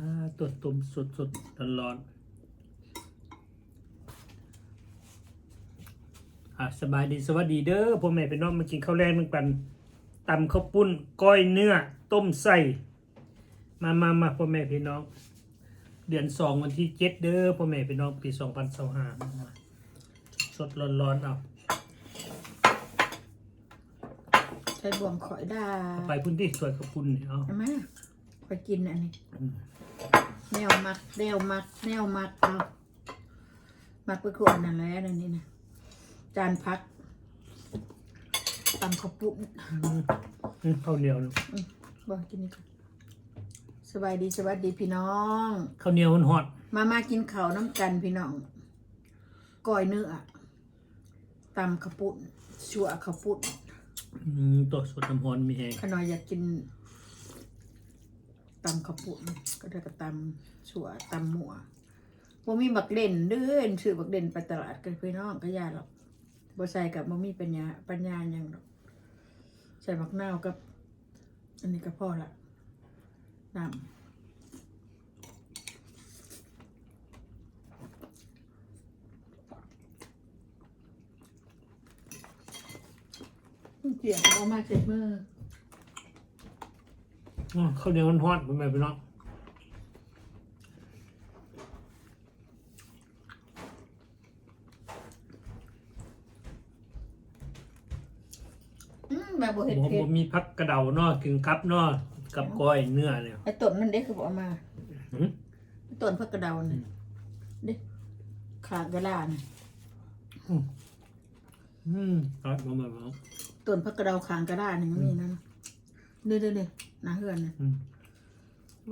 อ่าตัวตุ่มสดสดร้อนร้อนๆอะสบายดีสวัสดีเด้อพ่อแม่พี่น้องมากินข้าวแรงเหมือนกันตำข้าวปุ้นก้อยเนื้อ ต้มใส่มามามาพ่อแม่พี่น้อง เดือนสองวันที่เจ็ดเด้อพ่อแม่พี่น้องปีสองพันสองห้าสดร้อนร้อนๆเอาใส่บ่วงข่อยดาเอาไปพื้นที่สวยข้าวปุ้นนี่เอาเอามาข่ อยกินอันนี้อืมแนวมักแนวมักแนวมักเอามักไปขวดนั่นแหละนั่นนี่นะจานพักตำข้าวปุ้นอืมข้าวเหนียวเนอะบอกกินนี่ก่อนสบายดีสวัสดีพี่น้องข้าวเหนียวมันหอดมามากินข้าวน้ำกันพี่น้องก้อยเนื้อตำข้าวปุ้นชัวข้าวปุ้นอืมตัวสดน้ำหอนมีแหงขนอยอยากกิน ตำข้าวปุ้นก็ได้ก็ตำชัวตำหมัวบ่มีบักเด่นเด้อซื้อบักเด่นไปตลาดกันพี่น้องก็ยาหรอกบ่ใส่กับบ่มีปัญญาปัญญาหยังดอกใส่บักนาวกับ อันนี้ก็พอละน้ำเกี่ยวเอามาเจ็ดมืออ๋อ ข้าวเหนียวมันหอดพ่อแม่พี่น้องอืมแบบบ่เห็ดบ่เผ็ดบ่มีพักกระเดาเนาะถึงกับเนาะกับก้อยเนื้อเนี่ยไอ้ต้นมันเด็กคือบอกเอามาหืมไอ้ต้นพักกระเดาเนี่ยเด็กขากระดาษน่ะอืมครับพ่อแม่พี่น้องต้นพักกระเดาขางกระดาษนี่มันมีนั่นเด้อเด้อเด้อ หนาเฮือนน่ะอืม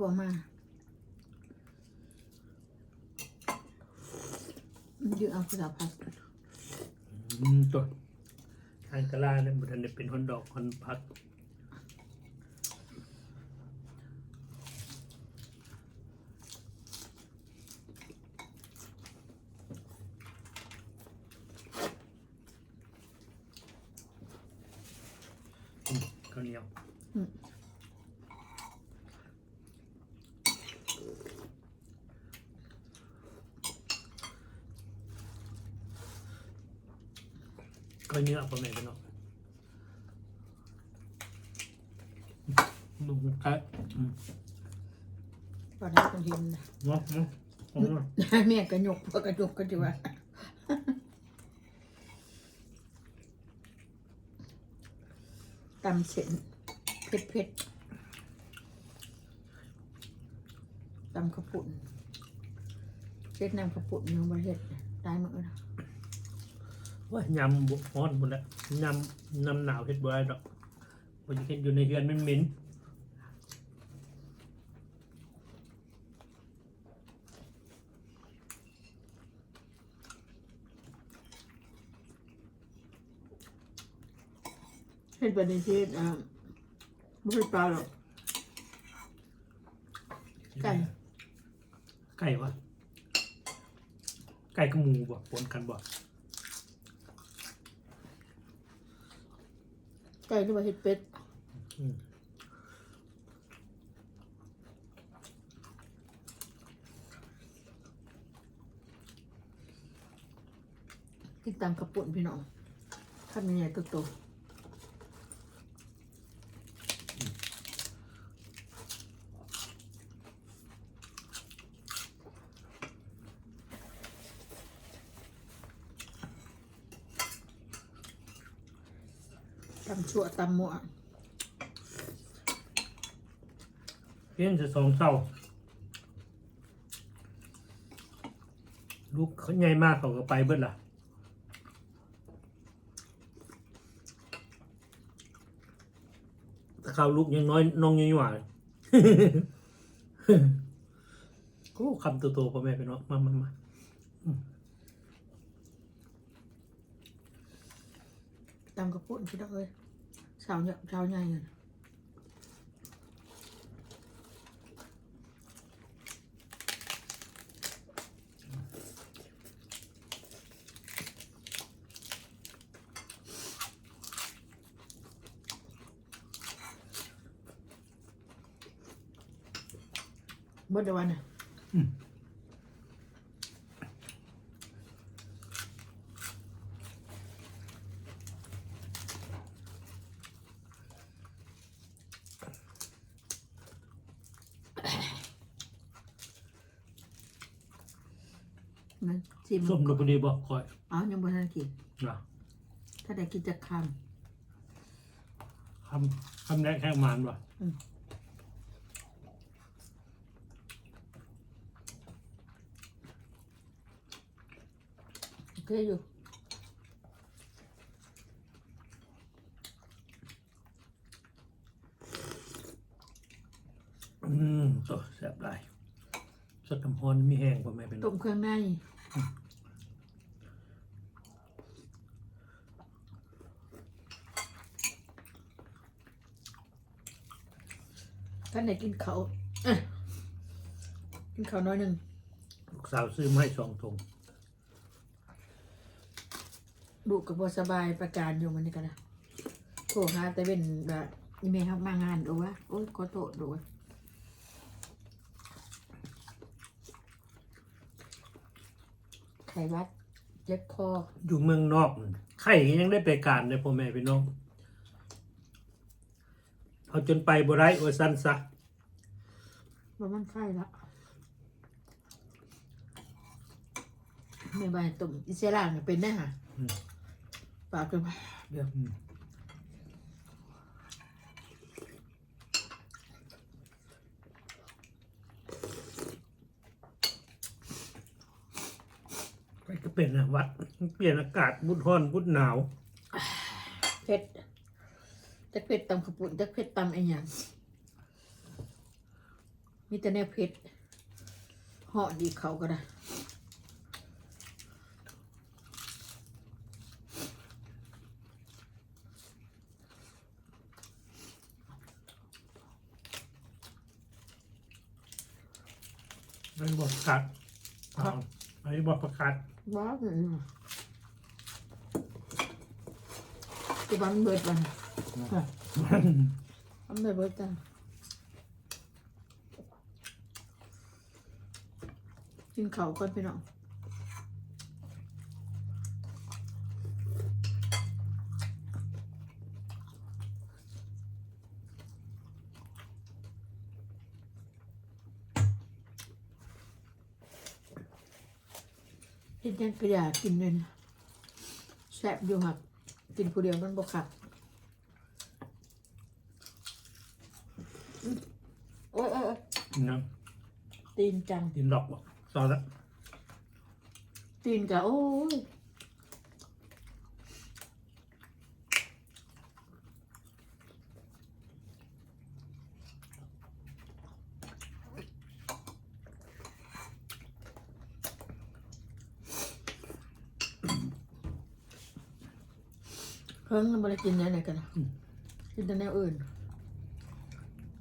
บอกมามันยืดเอาภาษาพักอืมตัวทานกะลาเนี่ยบ่ทันได้เป็นฮอนดอกฮอนพัก อืมข้าวเหนียว ก้อยเนื้อพ่อแม่พี่น้องมึงครับอืมพอได้คนหินนะเนาะเนาะเอาเนาะแม่กระหยกพวกกระหยกก็จะว่าตำเส้นเผ็ดเผ็ดๆตำข้าวปุ่นเช็ดน้ำข้าวปุ่นยังประเทศได้หมดแล้ว ว่ายำบุกฮ้อนหมดแล้วยำน้ำหนาวเฮ็ดบ่ได้ดอกบ่จะเฮ็ดอยู่ในเฮือนมันเหม็นเห็ดประเทศอะไม่ใช่ปลาหรอกไก่ไก่วะไก่กับหมูบ่ปนกันบ่ ไก่หรือว่าเห็ดเป็ดกินตามกระปุ่นพี่น้องทำยังไงตัวโตำชั่วตำหมัวเพียงจะสองเศร้าลูกเขาใหญ่มากเขาก็ไปเบิดล่ะถ้าเขาลูกยังน้อยน้องยังหวานโอ้คำโตๆพ่อแม่พี่น้องมามามาตำกระปุ่นพี่น้องเอ้ยสาวเนี่ยสาวใหญ่เลย บดเดยววันน่ะ มันชิมส้มลพอดีบอกคอยอ๋อยังบ่ทันกินนะถ้าได้กินจะคคำคำแรกแค่มานว่ะำโอเคอยู่อืมตัวแซ่บได้สดน้ำพรมีแห้งกว่าแม่เป็นต้มเครื่องใน ท่านไหนกินเขาวเอ้ยกินเขาวน้อยหนึ่งลูกสาวซื้อมาให้สองถุงดูกับบสบายประการอยู่มันนี่กันนะโทรหาแต่เป็นแบบนี่แม่ครับมางานดูวะโอ้ยขอโทษดูวะไขวัดเจ็บคออยู่เมืองนอกนั่นไข่ยังได้ไปการเลยพ่อแม่พี่น้อง เอาจนไปบ่ได้โอสั้นซะว่ามันไข้ละไม่ใบตุ่มอิสลามเนี่ยเป็นได้ฮะปากเป็นเดี๋ยวอืมไปก็เป็นนะวัด เปลี่ยนอากาศบุดร้อนบุดหนาวเผ็ด จะเผ็ดตำขาวปุ่นจะเผ็ดตำไอ้หยังมีแต่แนวเผ็ดเหาะดีเขาก็ได้ไม่บอกประกาศเอาไม่บอกประกาศว้าวเลยนะจะบันเบิดบัน บันเบิดเบิดจ้ะกินเขาก่อนพี่น้องเห็นยังกระยากินเลยแซ่บอยู่หักกินผู้เดียวมันบกขับอื้อ โอ้ยโอ้ยโอ้ยนะตีนจัง กินดอกบอกตอนละตีนกะโอ้ยเพิ่งมันมากินแนวไหนกันนะกินแต่แนวอื่น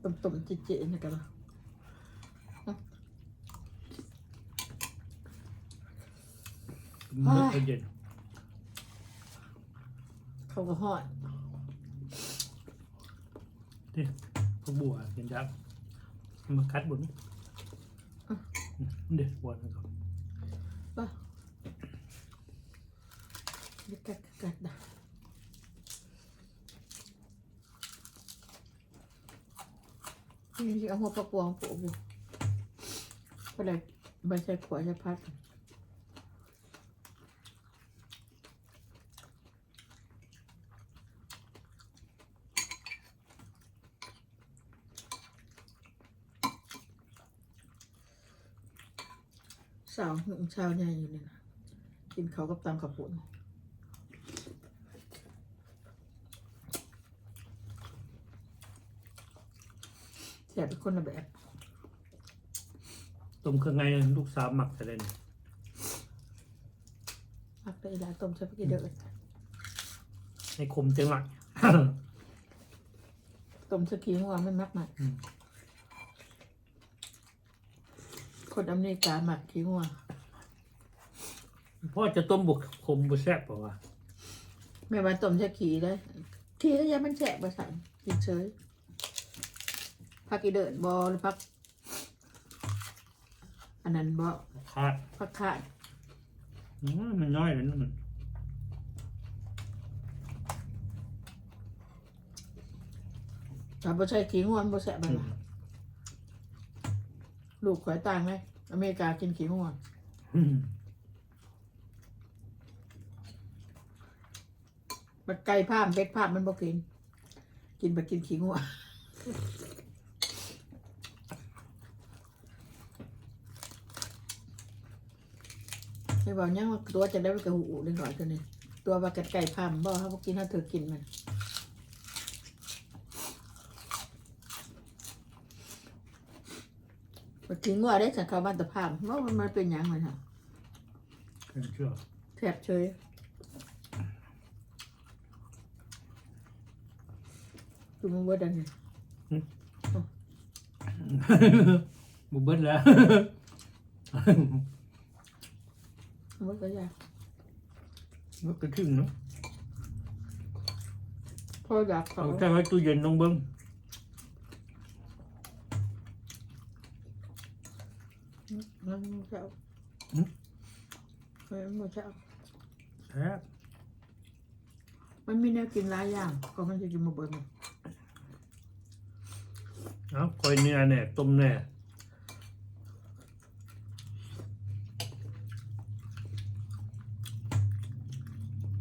ตุ่มๆจิ๋ๆนี่กันนะมื้อเย็นเขาก็หอดที่พวกบัวกินยักษ์มาคัดบนเด็ดบัวนะครับป่ะเด็กกัดกัดนะ นี่เอาหัวปลากวงปะบุก็เลยใบใส่ขวดจะพัดสาวหนุ่มชาวใหญ่อยู่เลยนะกินเขากับตังกับปุ่น แสบเป็นคนละแบบต้มเครื่องไงลูกสาวหมักแต่เลยมักได้ดาต้มใช้พริกเดือดให้คมจังหวะต้มสกีหัวมันมักมากอืมคนอเมริกาหมักขี้หัวพ่อจะต้มบุกคมบุแซ่บเปล่าวะแม่ว่าต้มจะขี่ได้ขี่แล้วยังมันแฉะประสานกินเฉย พักอีเดินบอหรือพักอันนั้นบ่ขาดผักขาดอืมมันน้อยเลยนะมันถ้าบ่ใช่ขี้งวนบ่แซ่บบัดล่ะลูกข่อยต่างไหมอเมริกากินขี้งวนอืมบัดไก่ภาพเป็ดภาพมันบ่กิน กินบัดกินขี้งวน ไม่บอกยังว่าตัวจะได้ไปกระหูเล็กน้อยตัวนี้ตัวว่ากัดไก่พามบ่เขาบอกกินถ้าเธอกินมันบัดทิ้งว่าได้สังเขาบ้านตะพามว่ามันมันเป็นหยังมันฮะเกินเชื่อแทบเฉยดูมันว่าดังไงบุบเบิ้ลแล้วมัน ว่าก็ยากมันกระทึ่งเนาะพออยากเขาเอาใจไว้ตู้เย็นลงเบิ้งแล้วมันจะเอาแล้วมันจะเอาแซ่บมันมีแนวกินหลายอย่างก็มันจะกินมาเบิดหมด เอาคอยเนื้อเนี่ยต้มแน่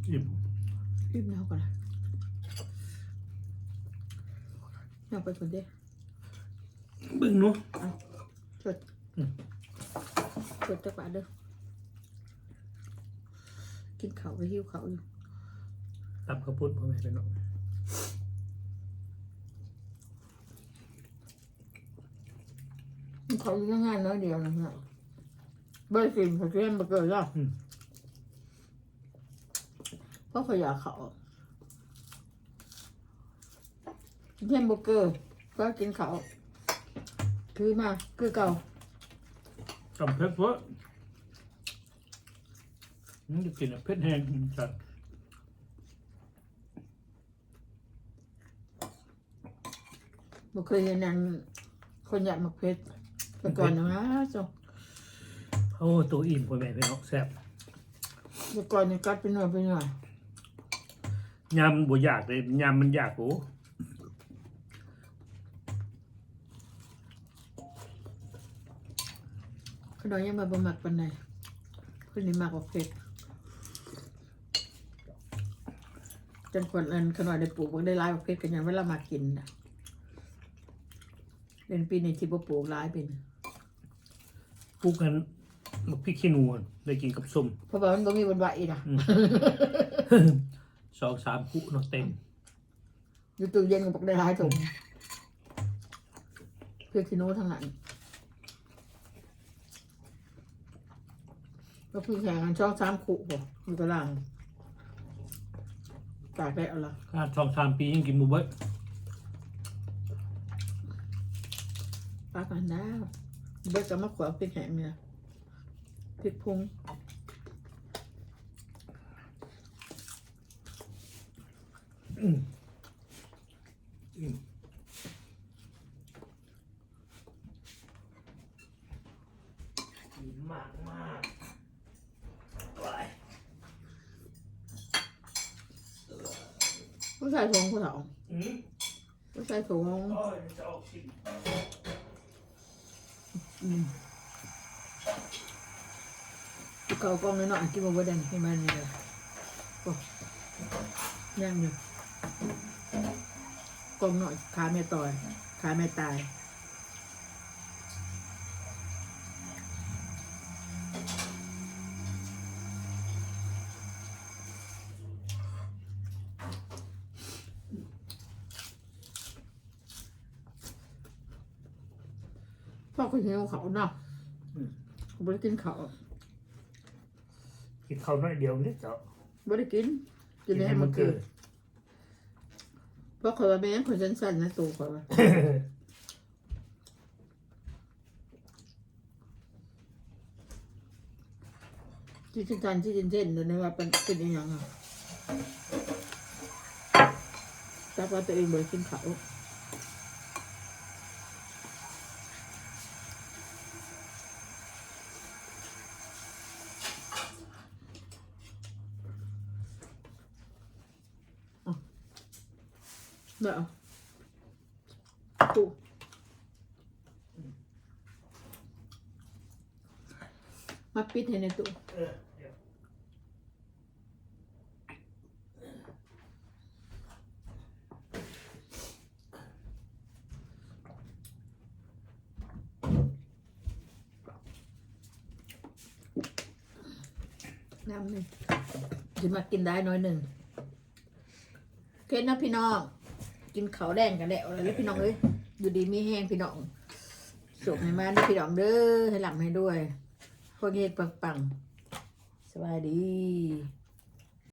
อิ่มรีบแนวก่อนนะแนวไปคนเดียวเบิ้งเนาะชดชดจักบาทเด้อกินเขาวไปหิวเขาวอยู่ตับข้าวปุ้นพ่อแม่เป็นเนาะเขาอยู่ง่ายๆน้อยเดียวนะเนี่ยเบอร์สิบเขาเรียนมาเกิดแล้ว เพราะเขาอยากเขาเทียนเบอร์เกอร์ก็กินเขาวคือมาคือเก่าจำเพชรเพราะมันจะกินอะเพชรแห้งจัดบ่เคยเห็นนังคนอยากมักเพชรแต่ก่อนนะจ้ะโอ้ตัวอิ่มพ่อแม่เป็นเนาะแซ่บแต่ก่อนนี่กัดเป็นหน่วยเป็นหน่วย ยำบ่อยากเลยยำมันอยากโอ้ขนมยังมาบ่มักปานใดเพิ่นนี่มักบักเพชรจนคนอันขนมได้ปลูกบ่ได้หลายบักเพชรกันยังเวลามากินน่ะเป็นปีนี้ที่บ่ปลูกหลายเป็น ปลูกกันบักพริกขี้หนูอะได้กินกับส้ม เพราะว่ามันบ่มีบนไหวน่ะ สองสามคุเนาะเต็มอยู่ตู้เย็นก็บอกได้หลายถุงเพื่อขี้หนูทั้งนั้นก็เพิ่งแข่งกันช่องสามขู่บ่อยู่ตารางตากได้เอาละถ้าสองสามปียังกินหมูเบิ้ลป้ากันดาวเบิกกับมะขวาพริกแห้งเนี่ยพริกพุง มากมากผู้ชายถุงผู้สาวอืมผู้ชายถุงโอ้ยจะออกสิอืมเก่ากล้องน้อยๆที่มาว่าแดงให้มันนี่เลยโอ้ย่างอยู่ กล้องหน่อยขาแม่ต่อยขาแม่ตายพ่อก็หิวเขาเนาะไม่ได้กินเขาวกินข้าวน้อยเดียวนี่เจ้าไม่ได้กินกินได้มันเกิด เพราะคนว่าแม่งคนสั้นๆนะตัวคนว่าที่สั้นๆที่เส้นๆเลยนะว่าเป็นเป็นอย่างไงแต่ว่าตัวเองไม่ได้กินเขา เดี๋ยวตู้มาปิดให้ในตู้น้ำหนึ่งจะมากินได้น้อยหนึ่งเคล็ดนะพี่น้อง กินเขาวแดงกันแล้วแล้วพี่น้องเอ้ยอยู่ดีมีแห้งพี่น้องสุกให้มาด้วยพี่น้องเด้อให้หลังให้ด้วยพวกเฮ็ดปังๆสบายดี